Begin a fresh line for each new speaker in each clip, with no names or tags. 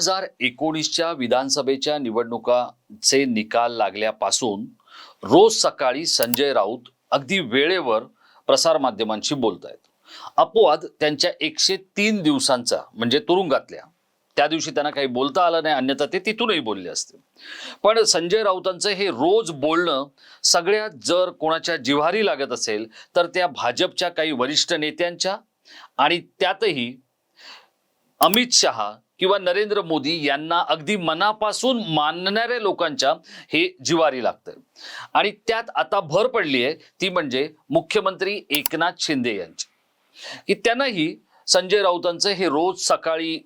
हजार एकोणीसच्या विधानसभेच्या निवडणुकाचे निकाल लागल्यापासून रोज सकाळी संजय राऊत अगदी वेळेवर प्रसारमाध्यमांशी बोलत आहेत अपवाद त्यांच्या एकशे तीन दिवसांचा म्हणजे तुरुंगातल्या. त्या दिवशी त्यांना काही बोलता आलं नाही अन्यथा ते तिथूनही बोलले असते. पण संजय राऊतांचं हे रोज बोलणं सगळ्यात जर कोणाच्या जिव्हारी लागत असेल तर त्या भाजपच्या काही वरिष्ठ नेत्यांच्या आणि त्यातही अमित शहा किंवा नरेंद्र मोदी यांना अगदी मनापासून मानणाऱ्या लोकांच्या हे जिवारी लागतं. आणि त्यात आता भर पडली आहे ती म्हणजे मुख्यमंत्री एकनाथ शिंदे यांची. की त्यांनाही संजय राऊतांचं हे रोज सकाळी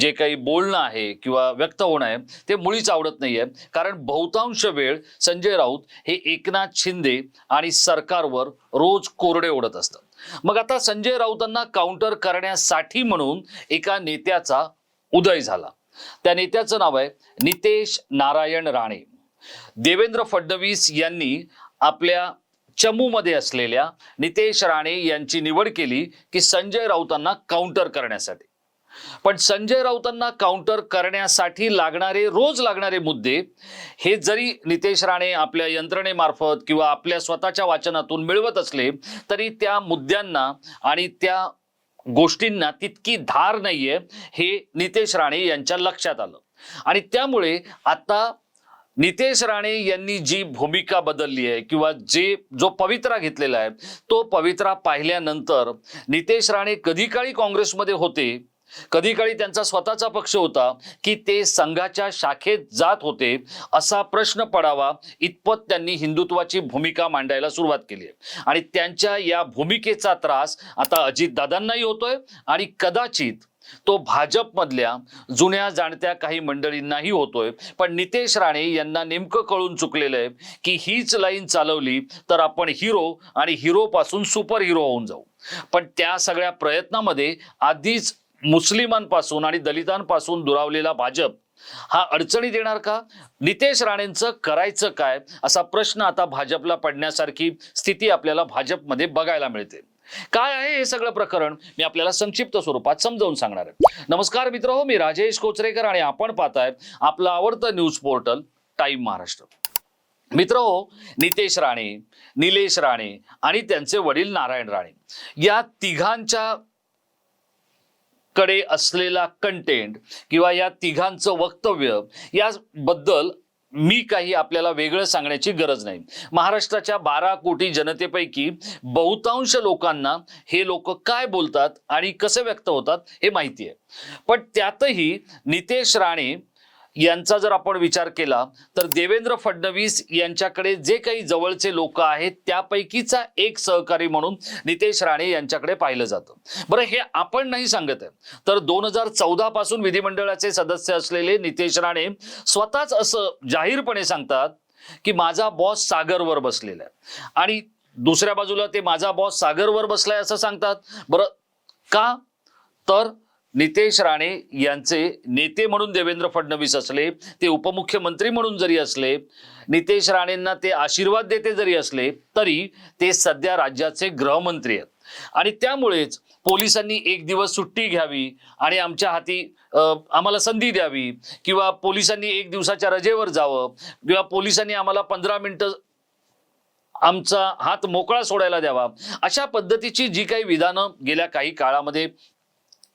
जे काही बोलणं आहे किंवा व्यक्त होणं आहे ते मुळीच आवडत नाहीये. कारण बहुतांश वेळ संजय राऊत हे एकनाथ शिंदे आणि सरकारवर रोज कोरडे ओढत असतात. मग आता संजय राऊतांना काउंटर करण्यासाठी म्हणून एका नेत्याचा उदय झाला. त्या नेत्याचं नाव आहे नितेश नारायण राणे. देवेंद्र फडणवीस यांनी आपल्या चमूमध्ये असलेल्या नितेश राणे यांची निवड केली की संजय राऊतांना काउंटर करण्यासाठी. पण संजय राऊतांना काउंटर करण्यासाठी लागणारे रोज लागणारे मुद्दे हे जरी नितेश राणे आपल्या यंत्रणेमार्फत किंवा आपल्या स्वतःच्या वाचनातून मिळवत असले तरी त्या मुद्द्यांना आणि त्या गोष्टींना तितकी धार नाहीये हे नितेश राणे यांच्या लक्षात आलं. आणि त्यामुळे आता नितेश राणे यांनी जी भूमिका बदलली आहे किंवा जे जो पवित्रा घेतलेला आहे तो पवित्रा पाहिल्यानंतर नितेश राणे कधी काळी काँग्रेसमध्ये होते? कधी काळी त्यांचा स्वतःचा पक्ष होता की ते संघाच्या शाखेत जात होते असा प्रश्न पडावा इतपत त्यांनी हिंदुत्वाची भूमिका मांडायला सुरुवात केली आहे. आणि त्यांच्या या भूमिकेचा त्रास आता अजितदादांनाही होतोय आणि कदाचित तो भाजपमधल्या जुन्या जाणत्या काही मंडळींनाही होतोय. पण नितेश राणे यांना नेमकं कळून चुकलेलं आहे की हीच लाईन चालवली तर आपण हिरो आणि हिरो पासून सुपर हिरो होऊन जाऊ. पण त्या सगळ्या प्रयत्नामध्ये आधीच मुस्लिमांपासून आणि दलितांपासून दुरावलेला भाजप हा अडचणीत येणार का? नितेश राणेंचं करायचं काय? असा प्रश्न आता भाजपला पडण्यासारखी स्थिती आपल्याला भाजपमध्ये बघायला मिळते. काय आहे हे सगळं प्रकरण? मी आपल्याला संक्षिप्त स्वरूपात समजावून सांगणार आहे. नमस्कार मित्र हो मी राजेश कोचरेकर आणि आपण पाहताय आपलं आवडतं न्यूज पोर्टल टाईम महाराष्ट्र. मित्र हो नितेश राणे निलेश राणे आणि त्यांचे वडील नारायण राणे या तिघांच्या कडे असलेला कंटेंट किंवा या तिघांचं वक्तव्य याबद्दल मी काही आपल्याला वेगळं सांगण्याची गरज नाही. महाराष्ट्राच्या बारा कोटी जनतेपैकी बहुतांश लोकांना हे लोक काय बोलतात आणि कसे व्यक्त होतात हे माहिती आहे. पण त्यातही नितेश राणे यांचा जर आपण विचार केला तर देवेंद्र फडणवीस यांच्याकडे जे काही जवळचे लोक आहेत त्यापैकीचा एक सहकारी म्हणून नितेश राणे यांच्याकडे पाहिलं जातं. बरं हे आपण नाही सांगत आहे. तर दोन हजार चौदा पासून विधिमंडळाचे सदस्य असलेले नितेश राणे स्वतःच असं जाहीरपणे सांगतात की माझा बॉस सागरवर बसलेला आहे. आणि दुसऱ्या बाजूला ते माझा बॉस सागरवर बसलाय असं सांगतात. बरं का? तर नितेश राणे यांचे नेते म्हणून देवेंद्र फडणवीस असले ते उपमुख्यमंत्री म्हणून जरी असले नितेश राणेंना ते आशीर्वाद देते जरी असले तरी ते सध्या राज्याचे गृहमंत्री आहेत. आणि त्यामुळेच पोलिसांनी एक दिवस सुट्टी घ्यावी आणि आमच्या हाती आम्हाला संधी द्यावी किंवा पोलिसांनी एक दिवसाच्या रजेवर जावं किंवा पोलिसांनी आम्हाला पंधरा मिनिटं आमचा हात मोकळा सोडायला द्यावा अशा पद्धतीची जी काही विधानं गेल्या काही काळामध्ये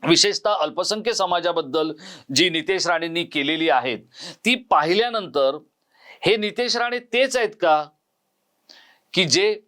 विशेषतः अल्पसंख्य समाजाबद्दल जी नितेश राणेंनी केलेली आहेत ती पाहिल्यानंतर हे नितेश राणे तेच आहेत का? की जे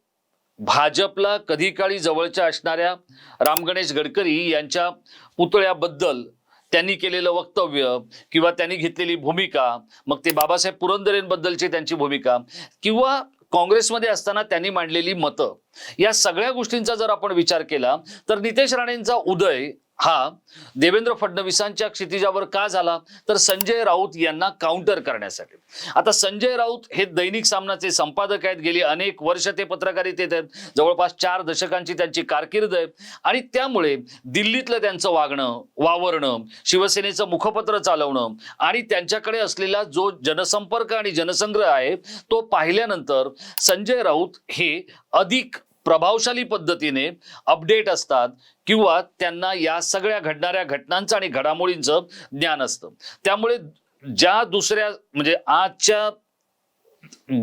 भाजपला कधी काळी जवळच्या असणाऱ्या राम गणेश गडकरी यांच्या पुतळ्याबद्दल त्यांनी केलेलं वक्तव्य किंवा त्यांनी घेतलेली भूमिका मग ते बाबासाहेब पुरंदरेंबद्दलची त्यांची भूमिका किंवा काँग्रेसमध्ये असताना त्यांनी मांडलेली मतं या सगळ्या गोष्टींचा जर आपण विचार केला तर नितेश राणेंचा उदय हा देवेंद्र फडणवीसांच्या क्षितिजावर का झाला? तर संजय राऊत यांना काउंटर करण्यासाठी. आता संजय राऊत हे दैनिक सामनाचे संपादक आहेत. गेली अनेक वर्ष ते पत्रकारितेत आहेत. जवळपास चार दशकांची त्यांची कारकीर्द आहे. आणि त्यामुळे दिल्लीतलं त्यांचं वागणं वावरणं शिवसेनेचं मुखपत्र चालवणं आणि त्यांच्याकडे असलेला जो जनसंपर्क आणि जनसंग्रह आहे तो पाहिल्यानंतर संजय राऊत हे अधिक प्रभावशाली पद्धतीने अपडेट असतात. किंवा त्यांना या सगळ्या घडणाऱ्या घटनांचं आणि घडामोडींचं ज्ञान असतं. त्यामुळे ज्या दुसऱ्या म्हणजे आजच्या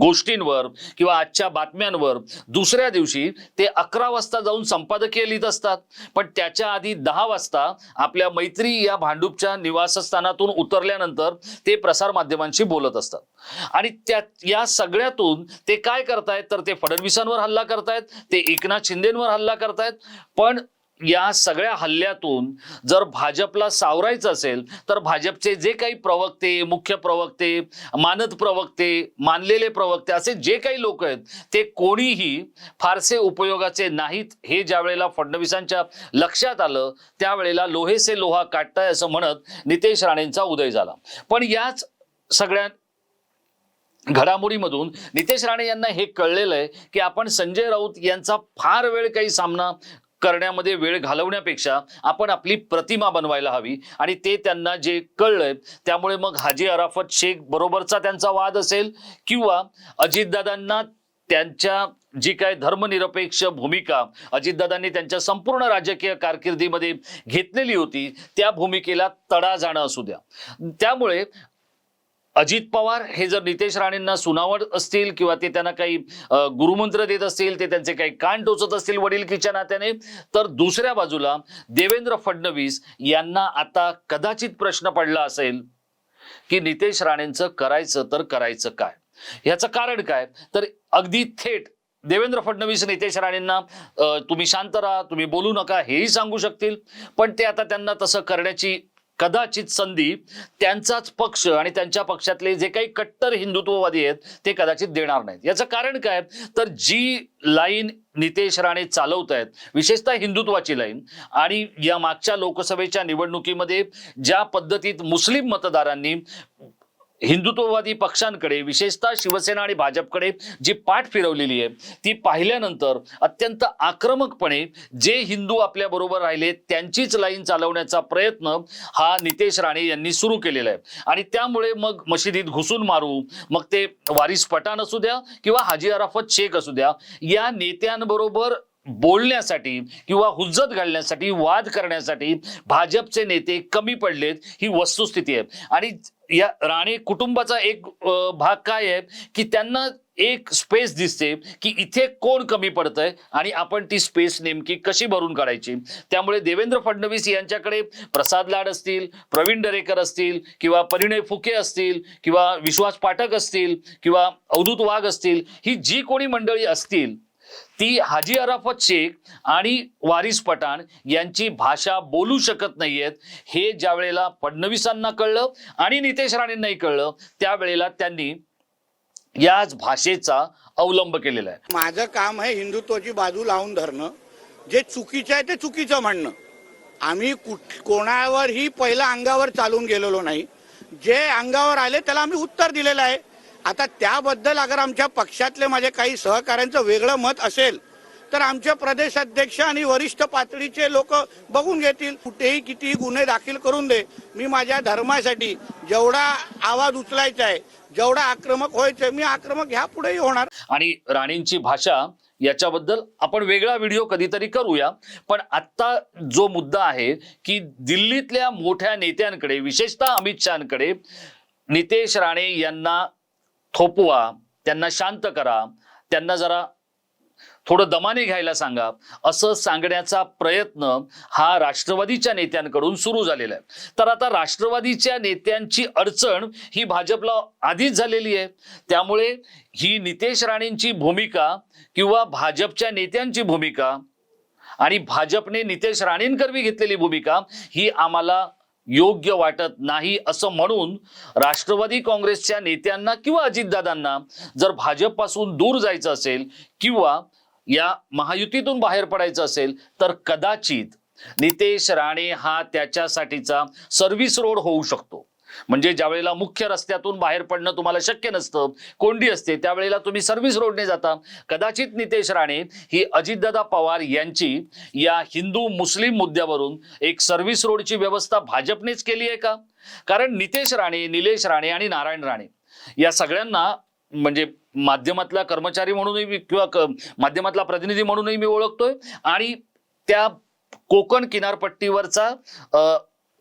गोष्टींवर किंवा आजच्या बातम्यांवर दुसऱ्या दिवशी ते अकरा वाजता जाऊन संपादकीय लिहित असतात. पण त्याच्या आधी दहा वाजता आपल्या मैत्री या भांडूपच्या निवासस्थानातून उतरल्यानंतर ते प्रसारमाध्यमांशी बोलत असतात. आणि त्या या सगळ्यातून ते काय करतायत? तर ते फडणवीसांवर हल्ला करतायत ते एकनाथ शिंदेंवर हल्ला करतायत. पण या सगळ्या हल्ल्यातून जर भाजपला सावरायचं असेल तर भाजपचे जे काही प्रवक्ते मुख्य प्रवक्ते मानद प्रवक्ते मानलेले प्रवक्ते असे जे काही लोक आहेत ते कोणीही फारसे उपयोगाचे नाहीत. हे ज्या वेळेला फडणवीसांच्या लक्षात आलं त्यावेळेला लोहे से लोहा काटताय असं म्हणत नितेश राणेंचा उदय झाला. पण याच सगळ्या घडामोडीमधून नितेश राणे यांना हे कळलेलं आहे की आपण संजय राऊत यांचा फार वेळ काही सामना करण्यामध्ये वेळ घालवण्यापेक्षा आपण आपली प्रतिमा बनवायला हवी. आणि ते त्यांना जे कळलंय त्यामुळे मग हाजी अराफत शेख बरोबरचा त्यांचा वाद असेल किंवा अजितदादांना त्यांच्या जी काय धर्मनिरपेक्ष भूमिका अजितदादांनी त्यांच्या संपूर्ण राजकीय कारकिर्दीमध्ये घेतलेली होती त्या भूमिकेला तडा जाणं असू द्या. त्यामुळे अजित पवार हे जर नितेश राणेंना सुनावत असतील किंवा ते त्यांना काही गुरुमंत्र देत असतील ते त्यांचे काही कान टोचत असतील वडीलकीच्या नात्याने तर दुसऱ्या बाजूला देवेंद्र फडणवीस यांना आता कदाचित प्रश्न पडला असेल की नितेश राणेंचं करायचं तर करायचं काय? ह्याचं कारण काय? तर अगदी थेट देवेंद्र फडणवीस नितेश राणेंना तुम्ही शांत राहा तुम्ही बोलू नका हेही सांगू शकतील. पण ते आता त्यांना तसं करण्याची कदाचित संधी त्यांचाच पक्ष आणि त्यांच्या पक्षातले जे काही कट्टर हिंदुत्ववादी आहेत ते कदाचित देणार नाहीत. याचं कारण काय? तर जी लाईन नितेश राणे चालवत आहेत विशेषतः हिंदुत्वाची लाईन आणि या मागच्या लोकसभेच्या निवडणुकीमध्ये ज्या पद्धतीत मुस्लिम मतदारांनी हिंदुत्ववादी पक्षांकडे विशेषतः शिवसेना आणि भाजपकडे जी पाठ फिरवलेली आहे ती पाहिल्यानंतर अत्यंत आक्रमकपणे जे हिंदू आपल्या बरोबर राहिले त्यांचीच लाईन चालवण्याचा प्रयत्न हा नितेश राणे यांनी सुरू केलेला आहे. आणि त्यामुळे मग मशिदीत घुसून मारू मग ते वारिस पठाण असू द्या किंवा हाजी अराफत शेख असू द्या या नेत्यांबरोबर बोलण्यासाठी किंवा हुज्जत घालण्यासाठी वाद करण्यासाठी भाजपचे नेते कमी पडलेत ही वस्तुस्थिती आहे. आणि या राणे कुटुंबाचा एक भाग काय आहे? की त्यांना एक स्पेस दिसते की इथे कोण कमी पडतंय आणि आपण ती स्पेस नेमकी कशी भरून काढायची? त्यामुळे देवेंद्र फडणवीस यांच्याकडे प्रसाद लाड असतील प्रवीण दरेकर असतील किंवा परिणय फुके असतील किंवा विश्वास पाठक असतील किंवा अवधूत वाघ असतील ही जी कोणी मंडळी असतील ती हाजी अराफत शेख आणि वारिस पठाण यांची भाषा बोलू शकत नाहीयेत. हे ज्या वेळेला फडणवीसांना कळलं आणि नितेश राणेंनाही कळलं त्यावेळेला त्यांनी याच भाषेचा अवलंब केलेला आहे.
माझं काम आहे हिंदुत्वाची बाजू लावून धरणं. जे चुकीचं आहे ते चुकीचं म्हणणं. आम्ही कुठ कोणावरही पहिला अंगावर चालून गेलेलो नाही. जे अंगावर आले त्याला आम्ही उत्तर दिलेलं आहे. आता त्याबद्दल अगर आमच्या पक्षातले माझे काही सहकाऱ्यांचं वेगळं मत असेल तर आमचे प्रदेशाध्यक्ष आणि वरिष्ठ पातळीचे लोक बघून घेतील. कुठेही कितीही गुन्हे दाखल करून दे. मी माझ्या धर्मासाठी जेवढा आवाज उचलायचा आहे जेवढा आक्रमक व्हायचंय मी आक्रमक ह्या पुढेही होणार.
आणि राणींची भाषा याच्याबद्दल आपण वेगळा व्हिडिओ कधीतरी करूया. पण आत्ता जो मुद्दा आहे की दिल्लीतल्या मोठ्या नेत्यांकडे विशेषतः अमित शहाकडे नितेश राणे यांना थोपवा त्यांना शांत करा त्यांना जरा थोडं दमाने घ्यायला सांगा. असं सांगण्याचा प्रयत्न हा राष्ट्रवादीच्या नेत्यांकडून सुरू झालेला आहे. तर आता राष्ट्रवादीच्या नेत्यांची अडचण ही भाजपला आधीच झालेली आहे. त्यामुळे ही नितेश राणेंची भूमिका किंवा भाजपच्या नेत्यांची भूमिका आणि भाजपने नितेश राणेंकरवी घेतलेली भूमिका ही आम्हाला योग्य वाटत नाही असं म्हणून राष्ट्रवादी काँग्रेसच्या नेत्यांना किंवा अजितदादांना जर भाजपपासून दूर जायचं असेल किंवा या महायुतीतून बाहेर पडायचं असेल तर कदाचित नितेश राणे हा त्याच्यासाठीचा सर्व्हिस रोड होऊ शकतो. म्हणजे ज्यावेळेला मुख्य रस्त्यातून बाहेर पडणं तुम्हाला शक्य नसतं कोंडी असते त्यावेळेला तुम्ही सर्व्हिस रोडने जाता. कदाचित नितेश राणे ही अजितदादा पवार यांची या हिंदू मुस्लिम मुद्द्यावरून एक सर्व्हिस रोडची व्यवस्था भाजपनेच केली आहे का? कारण नितेश राणे निलेश राणे आणि नारायण राणे या सगळ्यांना म्हणजे माध्यमातला कर्मचारी म्हणूनही मी किंवा माध्यमातला प्रतिनिधी म्हणूनही मी ओळखतोय आणि त्या कोकण किनारपट्टीवरचा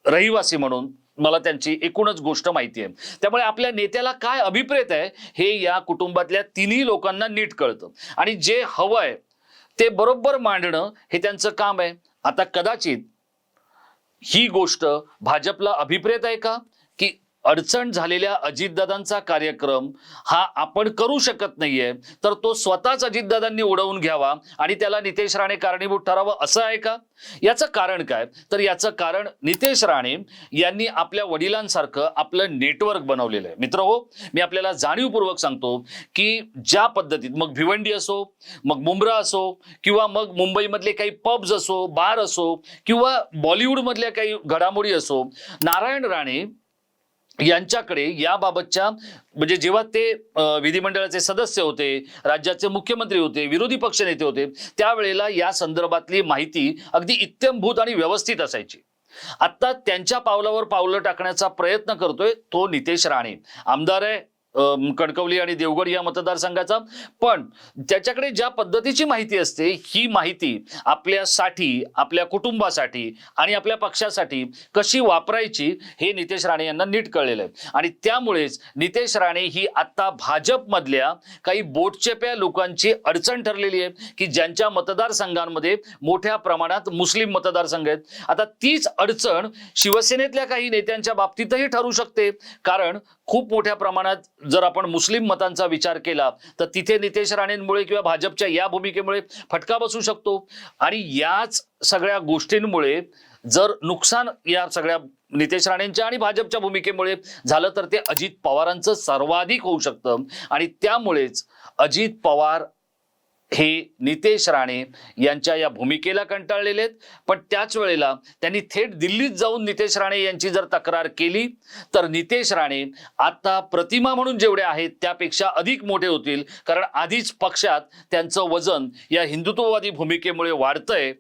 रहिवासी म्हणून मला त्यांची एकूणच गोष्ट माहिती आहे. त्यामुळे आपल्या नेत्याला काय अभिप्रेत आहे हे या कुटुंबातल्या तिन्ही लोकांना नीट कळतं. आणि जे हवंय ते बरोबर मांडणं हे त्यांचं काम आहे. आता कदाचित ही गोष्ट भाजपला अभिप्रेत आहे का? की अडचण झालेल्या अजितदादांचा कार्यक्रम हा आपण करू शकत नाहीये तर तो स्वतःच अजितदादांनी उडवून घ्यावा आणि त्याला नितेश राणे कारणीभूत ठरावं असं आहे का? याचं कारण काय? तर याचं कारण नितेश राणे यांनी आपल्या वडिलांसारखं आपलं नेटवर्क बनवलेलं आहे. मित्र हो मी आपल्याला जाणीवपूर्वक सांगतो की ज्या पद्धतीत मग भिवंडी असो मग मुंब्रा असो किंवा मग मुंबईमधले काही पब्ज असो बार असो किंवा बॉलिवूडमधल्या काही घडामोडी असो नारायण राणे यांच्याकडे याबाबतच्या म्हणजे जेव्हा ते विधिमंडळाचे सदस्य होते राज्याचे मुख्यमंत्री होते विरोधी पक्षनेते होते त्यावेळेला या संदर्भातली माहिती अगदी इत्यंभूत आणि व्यवस्थित असायची. आता त्यांच्या पावलावर पावलं टाकण्याचा प्रयत्न करतोय तो नितेश राणे. आमदार आहे कणकवली आणि देवगड या मतदारसंघाचा. पण त्याच्याकडे ज्या पद्धतीची माहिती असते ही माहिती आपल्यासाठी आपल्या कुटुंबासाठी आणि आपल्या पक्षासाठी कशी वापरायची हे नितेश राणे यांना नीट कळलेलं आहे. आणि त्यामुळेच नितेश राणे ही आता भाजपमधल्या काही बोटचेप्या लोकांची अडचण ठरलेली आहे की ज्यांच्या मतदारसंघांमध्ये मोठ्या प्रमाणात मुस्लिम मतदारसंघ आहेत. आता तीच अडचण शिवसेनेतल्या काही नेत्यांच्या बाबतीतही ठरू शकते. कारण खूप मोठ्या प्रमाणात जर आपण मुस्लिम मतांचा विचार केला तर तिथे नितेश राणेंमुळे किंवा भाजपच्या या भूमिकेमुळे फटका बसू शकतो. आणि याच सगळ्या गोष्टींमुळे जर नुकसान या सगळ्या नितेश राणेंच्या आणि भाजपच्या भूमिकेमुळे झालं तर ते अजित पवारांचं सर्वाधिक होऊ शकतं. आणि त्यामुळेच अजित पवार हे नितेश राणे यांच्या या भूमिकेला कंटाळलेले आहेत. पण त्याच वेळेला त्यांनी थेट दिल्लीत जाऊन नितेश राणे यांची जर तक्रार केली तर नितेश राणे आता प्रतिमा म्हणून जेवढे आहेत त्यापेक्षा अधिक मोठे होतील. कारण आधीच पक्षात त्यांचं वजन या हिंदुत्ववादी भूमिकेमुळे वाढतंय.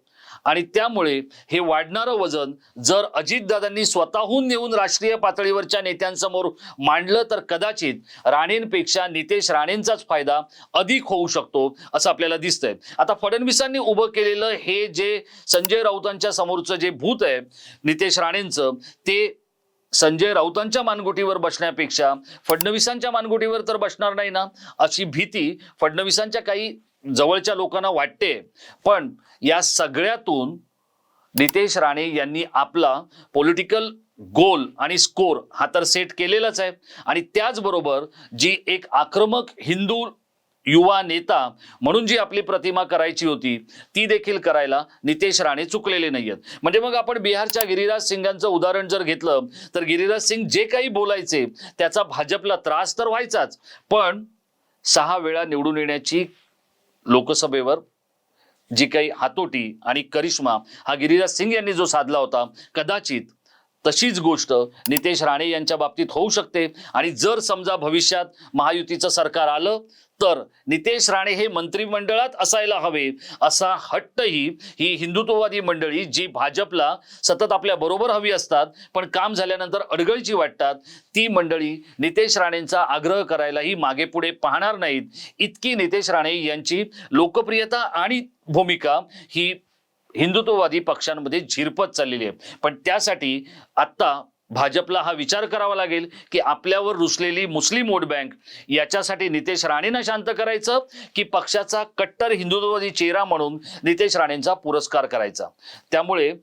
आणि त्यामुळे हे वाढणारं वजन जर अजितदादांनी स्वतःहून नेऊन राष्ट्रीय पातळीवरच्या नेत्यांसमोर मांडलं तर कदाचित राणेंपेक्षा नितेश राणेंचाच फायदा अधिक होऊ शकतो असं आपल्याला दिसतंय. आता फडणवीसांनी उभं केलेलं हे जे संजय राऊतांच्या समोरचं जे भूत आहे नितेश राणेंचं ते संजय राऊतांच्या मानगुटीवर बसण्यापेक्षा फडणवीसांच्या मानगुटीवर तर बसणार नाही ना अशी भीती फडणवीसांच्या काही जवळच्या लोकांना वाटते. पण या सगळ्यातून नितेश राणे यांनी आपला पॉलिटिकल गोल आणि स्कोर हा तर सेट केलेलाच आहे. आणि त्याचबरोबर जी एक आक्रमक हिंदू युवा नेता म्हणून जी आपली प्रतिमा करायची होती ती देखील करायला नितेश राणे चुकलेले नाही आहेत म्हणजे मग आपण बिहारच्या गिरिराज सिंगांचं उदाहरण जर घेतलं तर गिरिराज सिंग जे काही बोलायचे त्याचा भाजपला त्रास तर व्हायचाच. पण सहा वेळा निवडून येण्याची लोकसभेवर जी काही हातोटी आणि करिश्मा हा गिरिराज सिंग यांनी जो साधला होता कदाचित तशीच गोष्ट नितेश राणे यांच्या बाबतीत होऊ शकते. आणि जर समजा भविष्यात महायुतीचं सरकार आलं तर नितेश राणे हे मंत्रिमंडळात असायला हवे असा हट्टही ही हिंदुत्ववादी मंडळी जी भाजपला सतत आपल्या बरोबर हवी असतात पण काम झाल्यानंतर अडगळची वाटतात ती मंडळी नितेश राणेंचा आग्रह करायलाही मागे पुढे पाहणार नाहीत. इतकी नितेश राणे यांची लोकप्रियता आणि भूमिका ही हिंदुत्ववादी पक्षांमध्ये झिरपत चाललेली आहे. पण त्यासाठी आत्ता भाजपला हा विचार करावा लागेल की आपल्यावर रुसलेली मुस्लिम वोट बँक याच्यासाठी नितेश राणेंना शांत करायचं की पक्षाचा कट्टर हिंदुत्ववादी चेहरा म्हणून नितेश राणेंचा पुरस्कार करायचा. त्यामुळे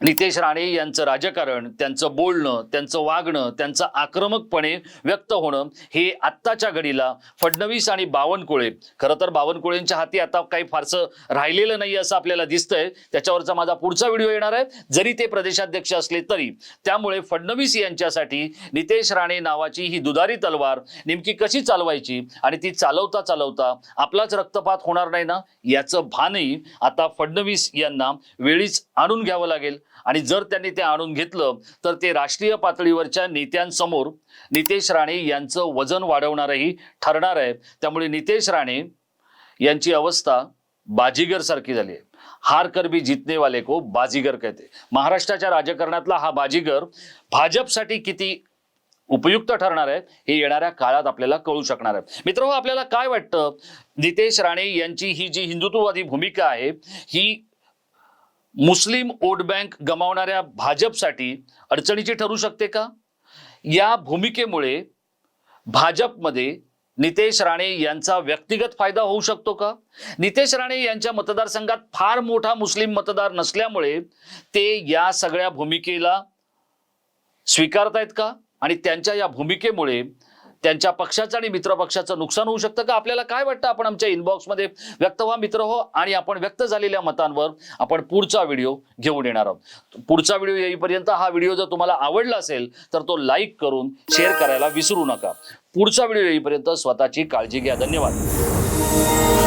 नितेश राणे यांचं राजकारण त्यांचं बोलणं त्यांचं वागणं त्यांचं आक्रमकपणे व्यक्त होणं हे आत्ताच्या घडीला फडणवीस आणि बावनकुळे. खरं तर बावनकुळेंच्या हाती आता काही फारसं राहिलेलं नाही असं आपल्याला दिसतंय. त्याच्यावरचा माझा पुढचा व्हिडिओ येणार आहे. जरी ते प्रदेशाध्यक्ष असले तरी. त्यामुळे फडणवीस यांच्यासाठी नितेश राणे नावाची ही दुधारी तलवार नेमकी कशी चालवायची आणि ती चालवता चालवता आपलाच रक्तपात होणार नाही ना? याचं भानही आता फडणवीस यांना वेळीच आणून घ्यावं लागेल. आणि जर त्यांनी ते आणून घेतलं तर ते राष्ट्रीय पातळीवरच्या नेत्यांसमोर नितेश राणे यांचं वजन वाढवणारही ठरणार आहे. त्यामुळे नितेश राणे यांची अवस्था बाजीगर सारखी झाली आहे. हार कर भी जितने वाले को बाजीगर कहते महाराष्ट्राच्या राजकारणातला हा बाजीगर भाजपसाठी किती उपयुक्त ठरणार आहे हे येणाऱ्या काळात आपल्याला कळू शकणार आहे. मित्र आपल्याला काय वाटतं? नितेश राणे यांची ही जी हिंदुत्ववादी भूमिका आहे ही मुस्लिम वोट बँक गमावणाऱ्या भाजपसाठी अडचणीची ठरू शकते का? या भूमिकेमुळे भाजपमध्ये नितेश राणे यांचा व्यक्तिगत फायदा होऊ शकतो का? नितेश राणे यांच्या मतदारसंघात फार मोठा मुस्लिम मतदार नसल्यामुळे ते या सगळ्या भूमिकेला स्वीकारतायत का? आणि त्यांच्या या भूमिकेमुळे त्यांच्या पक्षाचं आणि मित्रपक्षाचं नुकसान होऊ शकतं का? आपल्याला काय वाटतं? आपण आमच्या इनबॉक्समध्ये व्यक्त व्हा मित्र हो आणि आपण व्यक्त झालेल्या मतांवर आपण पुढचा व्हिडिओ घेऊन येणार आहोत. पुढचा व्हिडिओ येईपर्यंत हा व्हिडिओ जर तुम्हाला आवडला असेल तर तो लाईक करून शेअर करायला विसरू नका. पुढचा व्हिडिओ येईपर्यंत स्वतःची काळजी घ्या. धन्यवाद.